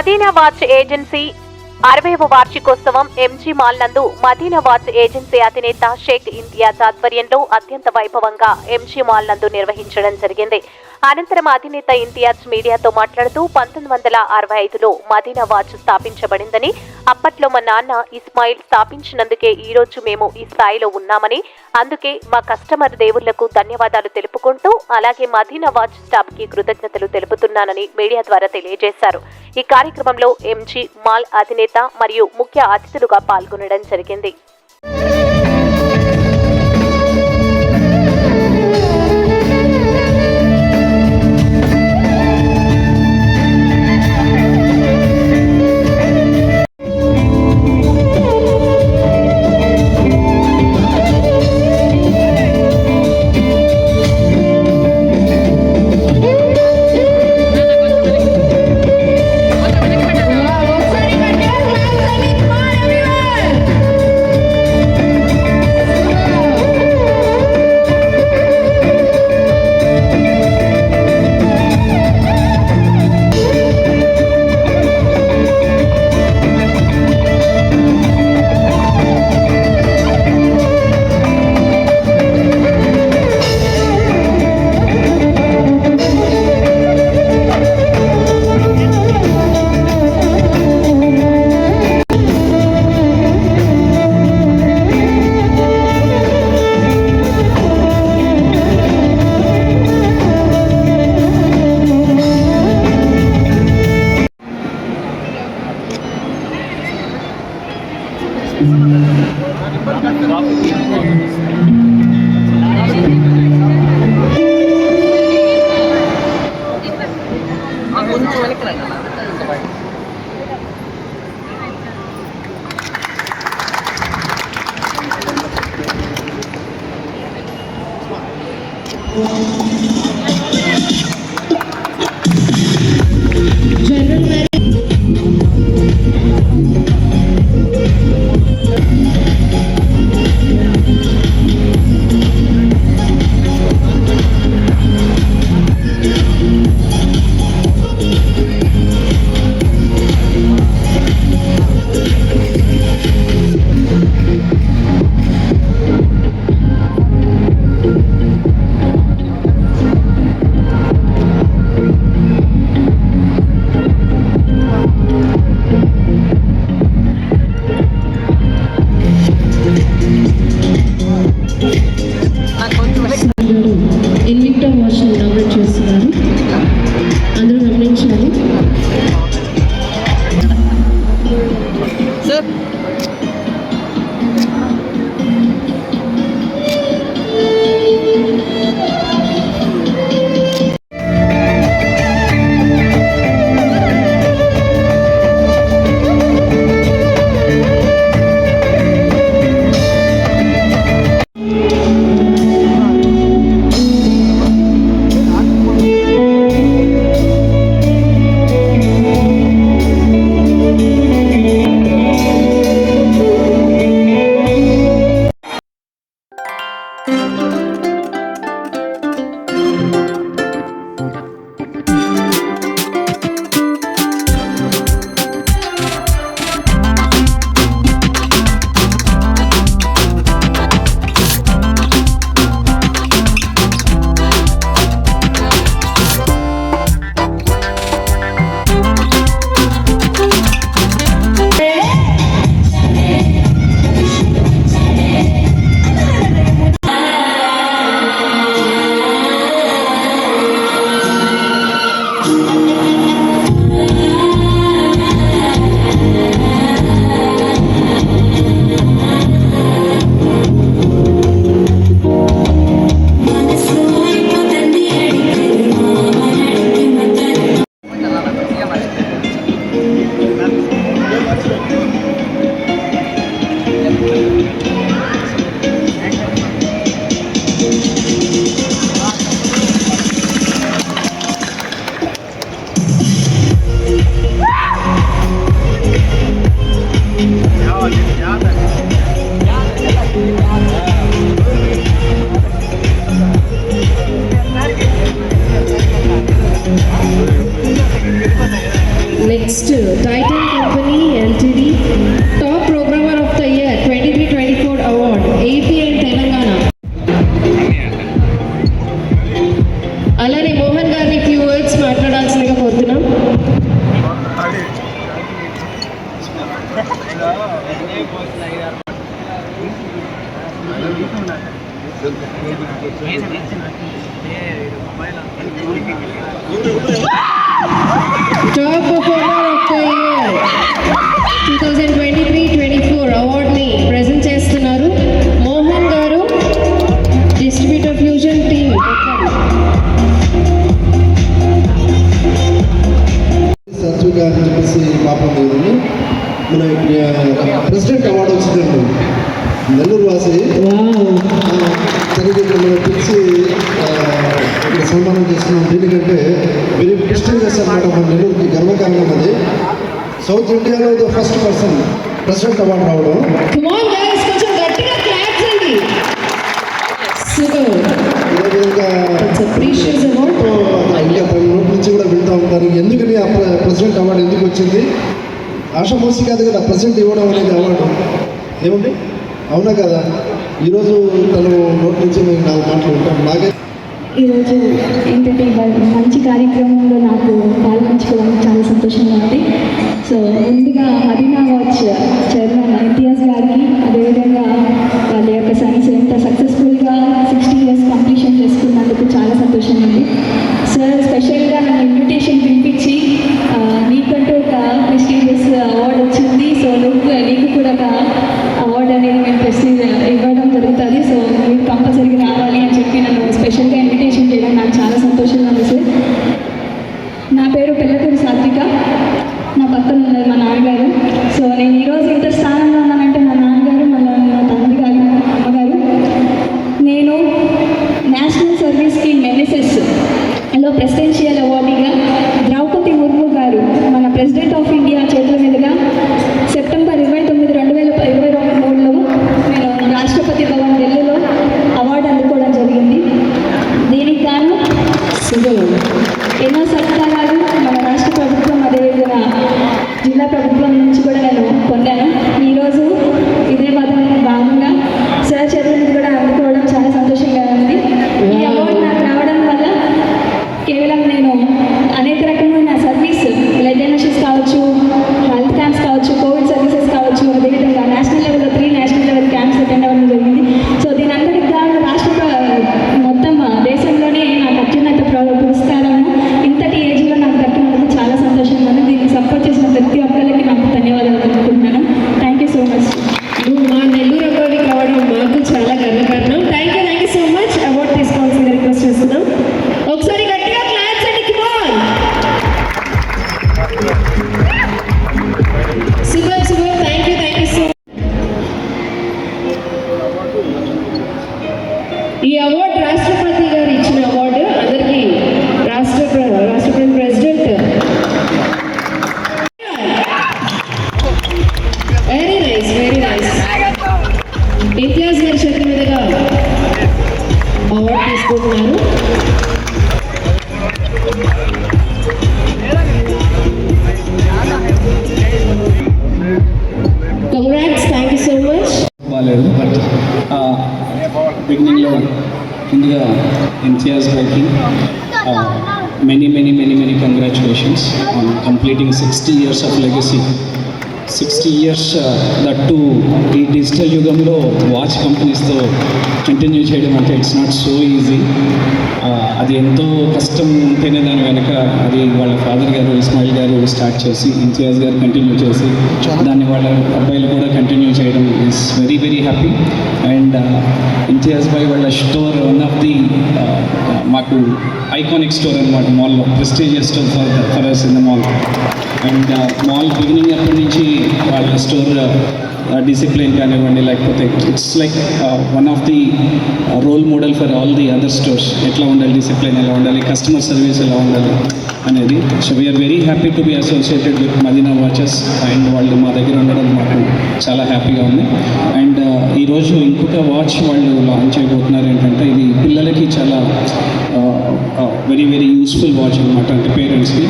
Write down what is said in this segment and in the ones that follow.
Madina watch agency అరవైవ వార్షికోత్సవం MG mall నందు Madina watch agency అధినేత షేక్ ఇంతియాజ్ ఆధ్వర్యంలో అత్యంత వైభవంగా ఎంజీ మాల్ నందు నిర్వహించడం జరిగింది. అనంతరం అధినేత ఇంతియాజ్ మీడియాతో మాట్లాడుతూ పంతొమ్మిది వందల అరవై ఐదులో మదీనా వాచ్ స్థాపించబడిందని అప్పట్లో మా నాన్న ఇస్మాయిల్ స్థాపించినందుకే ఈ రోజు మేము ఈ స్థాయిలో ఉన్నామని అందుకే మా కస్టమర్ దేవుళ్ళకు ధన్యవాదాలు తెలుపుకుంటూ అలాగే మదీనా వాచ్ స్టాప్కి కృతజ్ఞతలు తెలుపుతున్నానని మీడియా ద్వారా తెలియజేశారు. ఈ కార్యక్రమంలో ఎంజీ మాల్ అధినేత మరియు ముఖ్య అతిథులుగా పాల్గొనడం జరిగింది. Thank you. Titan Company Ltd, Top Programmer of the Year 23-24 Award, AP and Telangana. అలానే మోహన్ గారిని ఫ్యూ వర్డ్స్ మాట్లాడాల్సిందిగా కోరుతున్నాం Thank you. వాసి తనకి మనం పిలిచి ఇక్కడ సన్మానం చేస్తున్నాం. దీనికంటే వెరీ ప్రెస్టీజియస్ అనమాట మన నెల్లూరుకి గర్వకారణం అది. సౌత్ ఇండియాలో the first person president award రావడం. ఇంకా తన నోటి నుంచి కూడా వింటూ ఉంటారు ఎందుకని ఆ ప్ర- ప్రెసిడెంట్ అవార్డు ఎందుకు వచ్చింది? ఆషామోసి కాదు కదా ప్రెసిడెంట్ ఇవ్వడం అనేది అవార్డు. ఏమండి? అవునా కదా? ఈరోజు తను నోటి నుంచి మేము నాలుగు మాటలు ఉంటాం బాగా ఈరోజు ఏంటంటే మంచి కార్యక్రమంలో నాకు పాల్పంచుకోవడం చాలా సంతోషంగా ఉంది. సో ముందుగా మదీనా వాచ్ చైర్మన్ ఇంతియాజ్ గారికి అదేవిధంగా వాళ్ళ యొక్క సైన్స్ ఎంత సక్సెస్ఫుల్గా సిక్స్టీ ఇయర్స్ కంప్లీషన్ చేసుకున్నందుకు చాలా సంతోషంగా ఉంది. ఇంతియాజ్ గారి చేతి మీదుగా అవార్డు తీసుకుంటున్నారు. Congrats thank you so much బాగాలేదు బట్ బిగినింగ్లో ముందుగా ఇంతియాజ్ గారికి many many many many congratulations on completing sixty years of legacy sixty years that ఈ డిజిటల్ యుగంలో వాచ్ కంపెనీస్తో కంటిన్యూ చేయడం అంటే ఇట్స్ నాట్ సో ఈజీ అది ఎంతో కష్టం ఉంటేనే దాని వెనక అది వాళ్ళ ఫాదర్ గారు ఇస్మాయిల్ గారు స్టార్ట్ చేసి ఇంతియాజ్ గారు కంటిన్యూ చేసి దాన్ని వాళ్ళ అబ్బాయిలు కూడా కంటిన్యూ చేయడం is very very happy and Imtiaz bye వాళ్ళ స్టోర్ వన్ ఆఫ్ ది మాకు ఐకానిక్ స్టోర్ అనమాట మాల్లో prestigious store for for us in the mall and mall beginning అప్పటి నుంచి వాళ్ళ స్టోర్ డిసిప్లిన్ కానివ్వండి లేకపోతే it's like one of the role model for all the other stores ఎట్లా ఉండాలి డిసిప్లిన్ ఎలా ఉండాలి కస్టమర్ సర్వీస్ ఎలా ఉండాలి అనేది. So we're very happy to be associated with Madina watches and వాళ్ళు మా దగ్గర ఉండడం మాకు చాలా హ్యాపీగా ఉంది. అండ్ ఈరోజు ఇంకొక వాచ్ వాళ్ళు లాంచ్ అయిపోతున్నారు ఏంటంటే ఇది పిల్లలకి చాలా వెరీ వెరీ యూస్ఫుల్ వాచ్ అనమాట అంటే పేరెంట్స్కి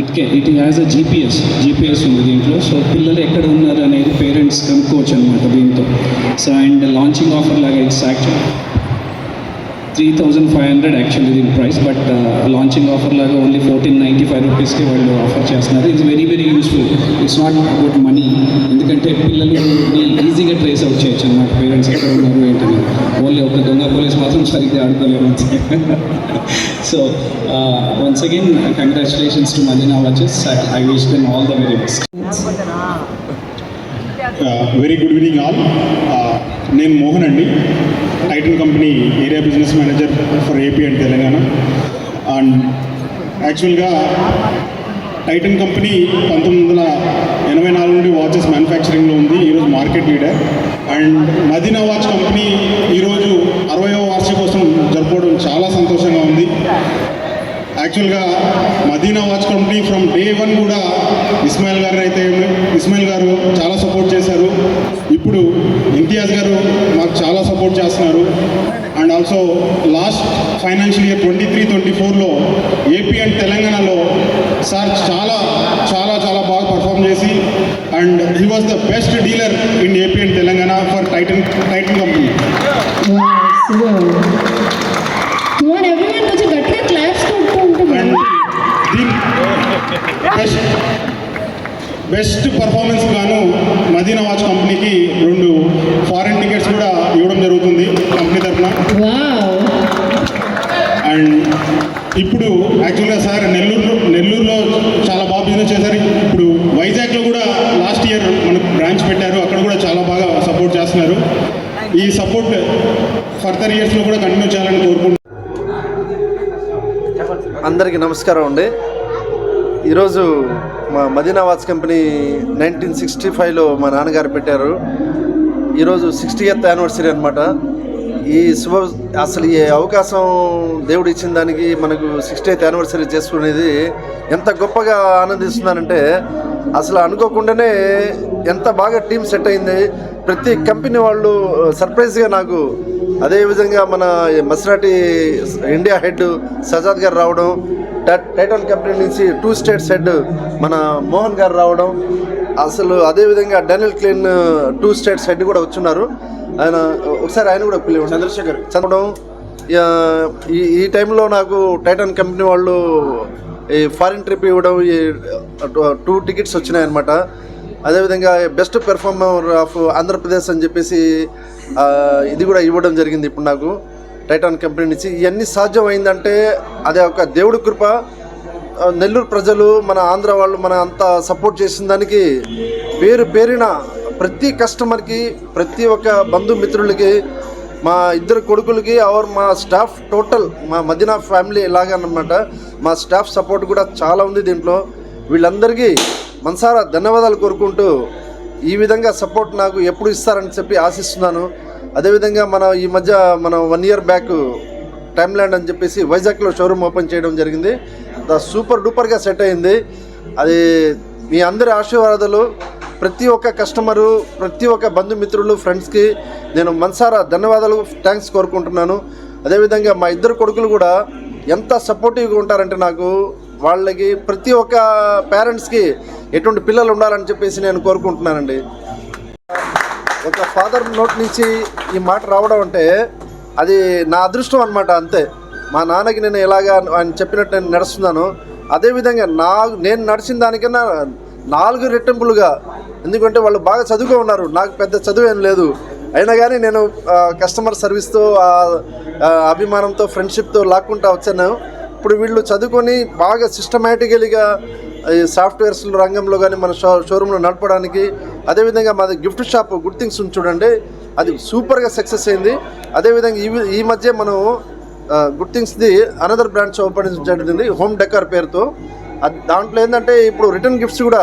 it K it has a GPS GPS ఉంది దీంట్లో. సో పిల్లలు ఎక్కడ ఉన్నారు అనేది పేరెంట్స్ కనుక్కోవచ్చు అనమాట దీంతో. సో అండ్ లాంచింగ్ ఆఫర్ లాగా it's actual three thousand five hundred actually దీని ప్రైస్ బట్ లాంచింగ్ ఆఫర్ లాగా ఓన్లీ ఫోర్టీన్ నైంటీ ఫైవ్ రూపీస్కి వాళ్ళు ఆఫర్ చేస్తున్నారు. It's very very useful it's not about money ఎందుకంటే పిల్లలు ఈజీగా ట్రేస్ అవుట్ చేయొచ్చు అన్నమాట. పేరెంట్స్ ఎక్కడ ఉన్నారు ఏంటని. ఓన్లీ ఒక దొంగ పోలీస్ మాత్రం సరిగ్గా ఆడుకోలేము so once again congratulations to Madina watches I wish them all the very best very good evening all నేను మోహన్ అండి. Titan company area business manager for AP and Telangana and యాక్చువల్గా టైటన్ కంపెనీ పంతొమ్మిది వందల ఎనభై నాలుగు నుండి వాచెస్ మ్యానుఫ్యాక్చరింగ్లో ఉంది. ఈరోజు market leader and Madina watch company ఈరోజు అరవయవ వార్షికోత్సవం జరుపుకోవడం చాలా సంతోషంగా ఉంది. యాక్చువల్గా Madina watch company from day one కూడా ఇస్మాయిల్ గారు అయితే ఇస్మాయిల్ గారు చాలా ఇప్పుడు ఇంతియాజ్ గారు మాకు చాలా సపోర్ట్ చేస్తున్నారు. And also last financial year twenty three twenty ఫోర్లో ఏపీ అండ్ తెలంగాణలో సార్ చాలా చాలా చాలా బాగా పర్ఫామ్ చేసి and he was the best dealer in AP and Telangana for Titan Titan company best best performance గాను మదీనా వాచ్ కంపెనీకి రెండు ఫారెన్ టికెట్స్ కూడా ఇవ్వడం జరుగుతుంది కంపెనీ తరఫున. అండ్ ఇప్పుడు యాక్చువల్గా సార్ నెల్లూరులో నెల్లూరులో చాలా బాగా బిజినెస్ చేశారు. ఇప్పుడు వైజాగ్లో కూడా లాస్ట్ ఇయర్ మనకు బ్రాంచ్ పెట్టారు. అక్కడ కూడా చాలా బాగా సపోర్ట్ చేస్తున్నారు. ఈ సపోర్ట్ ఫర్దర్ ఇయర్స్లో కూడా కంటిన్యూ చేయాలని కోరుకుంటున్నాను. అందరికీ నమస్కారం అండి. ఈరోజు మా Madina watch company nineteen sixty ఫైవ్లో మా నాన్నగారు పెట్టారు. ఈరోజు సిక్స్టీ ఎత్ యానివర్సరీ అనమాట ఈ శుభ అసలు ఈ అవకాశం దేవుడు ఇచ్చిన దానికి మనకు సిక్స్టీ ఎయిత్ యానివర్సరీ చేసుకునేది ఎంత గొప్పగా ఆనందిస్తున్నానంటే అసలు అనుకోకుండానే ఎంత బాగా టీం సెట్ అయింది. ప్రతి కంపెనీ వాళ్ళు సర్ప్రైజ్గా నాకు అదేవిధంగా మన మసిరాటి ఇండియా హెడ్ సజాద్ గారు రావడం టై- టైటాన్ కంపెనీ నుంచి టూ స్టేట్స్ హెడ్ మన మోహన్ గారు రావడం అసలు అదేవిధంగా Daniel Klein two states head కూడా వచ్చున్నారు. ఆయన ఒకసారి ఆయన కూడా పిలిచి చంద్రశేఖర్. చదవడం ఈ ఈ టైంలో నాకు టైటాన్ కంపెనీ వాళ్ళు ఈ ఫారిన్ ట్రిప్ ఇవ్వడం ఈ టూ టికెట్స్ వచ్చినాయి అనమాట అదేవిధంగా బెస్ట్ పెర్ఫార్మర్ ఆఫ్ ఆంధ్రప్రదేశ్ అని చెప్పేసి ఇది కూడా ఇవ్వడం జరిగింది ఇప్పుడు నాకు. టైటాన్ కంపెనీ నుంచి ఇవన్నీ సాధ్యమైందంటే అదే ఒక దేవుడి కృప. నెల్లూరు ప్రజలు మన ఆంధ్ర వాళ్ళు మన అంత సపోర్ట్ చేసిన దానికి పేరు పేరిన ప్రతి కస్టమర్కి ప్రతి ఒక్క బంధుమిత్రులకి మా ఇద్దరు కొడుకులకి ఆర్ మా స్టాఫ్ టోటల్ మా మదీనా ఫ్యామిలీ లాగా మా స్టాఫ్ సపోర్ట్ కూడా చాలా ఉంది దీంట్లో. వీళ్ళందరికీ మనసారా ధన్యవాదాలు కోరుకుంటూ ఈ విధంగా సపోర్ట్ నాకు ఎప్పుడు ఇస్తారని చెప్పి ఆశిస్తున్నాను. అదేవిధంగా మన ఈ మధ్య మన one year back Time Land అని చెప్పేసి వైజాగ్లో షోరూమ్ ఓపెన్ చేయడం జరిగింది. ద సూపర్ డూపర్గా సెట్ అయింది. అది మీ అందరి ఆశీర్వాదాలు ప్రతి ఒక్క కస్టమరు ప్రతి ఒక్క బంధుమిత్రులు ఫ్రెండ్స్కి నేను మనసారా ధన్యవాదాలు థ్యాంక్స్ కోరుకుంటున్నాను. అదేవిధంగా మా ఇద్దరు కొడుకులు కూడా ఎంత సపోర్టివ్గా ఉంటారంటే నాకు వాళ్ళకి ప్రతి ఒక్క పేరెంట్స్కి ఎటువంటి పిల్లలు ఉండాలని చెప్పేసి నేను కోరుకుంటున్నానండి. ఒక ఫాదర్ నోట్ నుంచి ఈ మాట రావడం అంటే అది నా అదృష్టం అనమాట అంతే. మా నాన్నకి నేను ఎలాగా ఆయన చెప్పినట్టు నేను నడుస్తున్నాను. అదేవిధంగా నా నేను నడిచిన దానికన్నా నాలుగు రెట్టింపులుగా ఎందుకంటే వాళ్ళు బాగా చదువుకో ఉన్నారు. నాకు పెద్ద చదువు ఏం లేదు. అయినా కానీ నేను కస్టమర్ సర్వీస్తో అభిమానంతో ఫ్రెండ్షిప్తో లాక్కుంటా వచ్చాను. ఇప్పుడు వీళ్ళు చదువుకొని బాగా సిస్టమేటికలీగా ఈ సాఫ్ట్వేర్స్ రంగంలో కానీ మన షో షోరూంలో నడపడానికి అదేవిధంగా మాది గిఫ్ట్ షాప్ గుడ్ థింగ్స్ చూడండి. అది సూపర్గా సక్సెస్ అయింది. అదేవిధంగా ఈ ఈ మధ్య మనం గుడ్ థింగ్స్ది అనదర్ బ్రాంచ్ ఓపెన్ జరిగింది హోమ్ డెకర్ పేరుతో. దాంట్లో ఏంటంటే ఇప్పుడు రిటర్న్ గిఫ్ట్స్ కూడా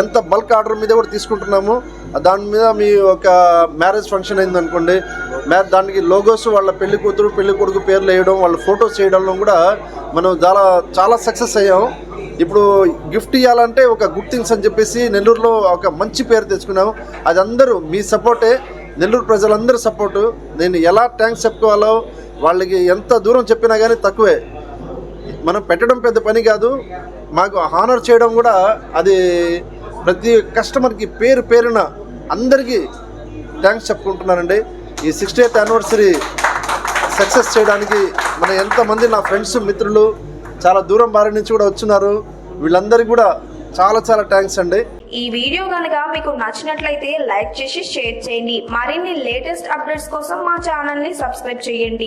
ఎంత బల్క్ ఆర్డర్ మీద కూడా తీసుకుంటున్నాము. దాని మీద మీ ఒక మ్యారేజ్ ఫంక్షన్ అయింది అనుకోండి. మ్యా దానికి లోగోస్ వాళ్ళ పెళ్ళి కూతురు పెళ్ళి కొడుకు పేర్లు వేయడం వాళ్ళ ఫొటోస్ వేయడంలో కూడా మనం చాలా చాలా సక్సెస్ అయ్యాము ఇప్పుడు గిఫ్ట్ ఇవ్వాలంటే ఒక గుడ్ థింగ్స్ అని చెప్పేసి నెల్లూరులో ఒక మంచి పేరు తెచ్చుకున్నాం అది అందరూ మీ సపోర్టే. నెల్లూరు ప్రజలందరూ సపోర్టు. నేను ఎలా థ్యాంక్స్ చెప్పుకోవాలో వాళ్ళకి ఎంత దూరం చెప్పినా కానీ తక్కువే. మనం పెట్టడం పెద్ద పని కాదు. మాకు హానర్ చేయడం కూడా అది ప్రతి కస్టమర్కి పేరు పేరున అందరికీ థ్యాంక్స్ చెప్పుకుంటున్నానండి. ఈ సిక్స్టీ ఎయిత్ యానివర్సరీ సక్సెస్ చేయడానికి మన ఎంతమంది నా ఫ్రెండ్స్ మిత్రులు చాలా దూరం బారి నుంచి కూడా వచ్చున్నారు వీళ్ళందరికీ కూడా చాలా చాలా థ్యాంక్స్ అండి. ఈ వీడియో కనుక మీకు నచ్చినట్లయితే లైక్ చేసి షేర్ చేయండి. మరిన్ని లేటెస్ట్ అప్డేట్స్ కోసం మా ఛానల్ని సబ్స్క్రైబ్ చేయండి.